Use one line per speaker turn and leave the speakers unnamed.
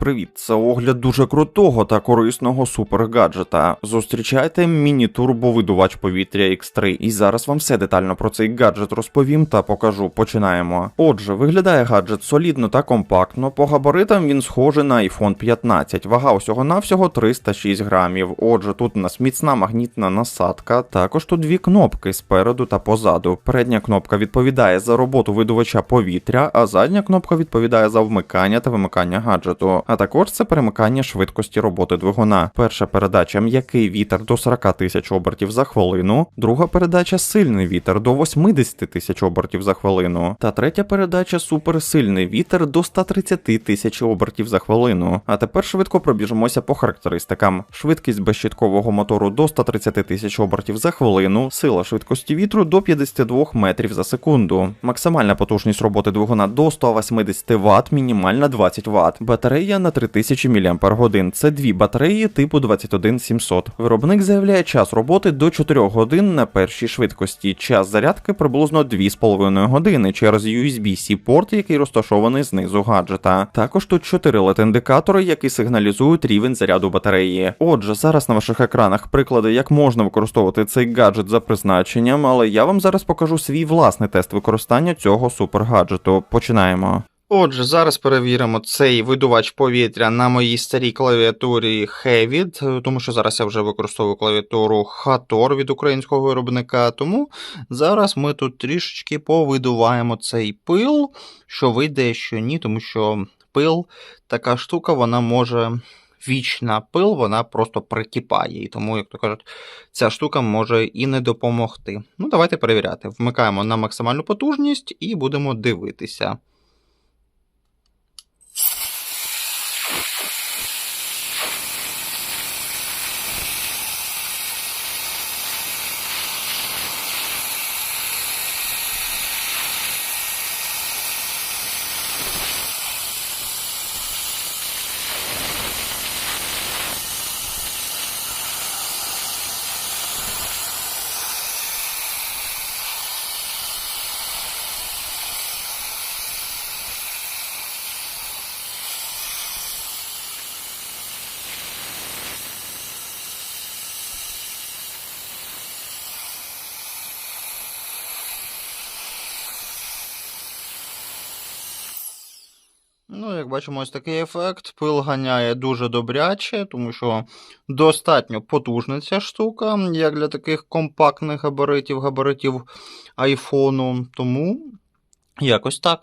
Привіт, це огляд дуже крутого та корисного супергаджета. Зустрічайте міні-турбовидувач повітря X3. І зараз вам все детально про цей гаджет розповім та покажу. Починаємо. Отже, виглядає гаджет солідно та компактно. По габаритам він схожий на iPhone 15. Вага усього навсього 306 грамів. Отже, тут у нас міцна магнітна насадка. Також тут дві кнопки спереду та позаду. Передня кнопка відповідає за роботу видувача повітря, а задня кнопка відповідає за вмикання та вимикання гаджету. А також це перемикання швидкості роботи двигуна. Перша передача м'який вітер до 40 тисяч обертів за хвилину, друга передача сильний вітер до 80 тисяч обертів за хвилину, та третя передача суперсильний вітер до 130 тисяч обертів за хвилину. А тепер швидко пробіжимося по характеристикам. Швидкість безщиткового мотору до 130 тисяч обертів за хвилину, сила швидкості вітру до 52 метрів за секунду, максимальна потужність роботи двигуна до 180 Вт, мінімальна 20 Вт. Батарея на 3000 мАч. Це дві батареї типу 21700. Виробник заявляє час роботи до 4 годин на першій швидкості. Час зарядки приблизно 2,5 години через USB-C порт, який розташований знизу гаджета. Також тут 4 LED-індикатори, які сигналізують рівень заряду батареї. Отже, зараз на ваших екранах приклади, як можна використовувати цей гаджет за призначенням, але я вам зараз покажу свій власний тест використання цього супергаджету. Починаємо. Отже, зараз перевіримо цей видувач повітря на моїй старій клавіатурі Hevit, тому що зараз я вже використовую клавіатуру Hator від українського виробника. Тому зараз ми тут трішечки повидуваємо цей пил, що вийде, що ні, тому що пил така штука, вона може. Вічна пил, вона просто прикипає, і тому, як то кажуть, ця штука може і не допомогти. Ну, давайте перевіряти. Вмикаємо на максимальну потужність і будемо дивитися. Ну, як бачимо, ось такий ефект. Пил ганяє дуже добряче, тому що достатньо потужна ця штука, як для таких компактних габаритів, габаритів айфону. Тому якось так.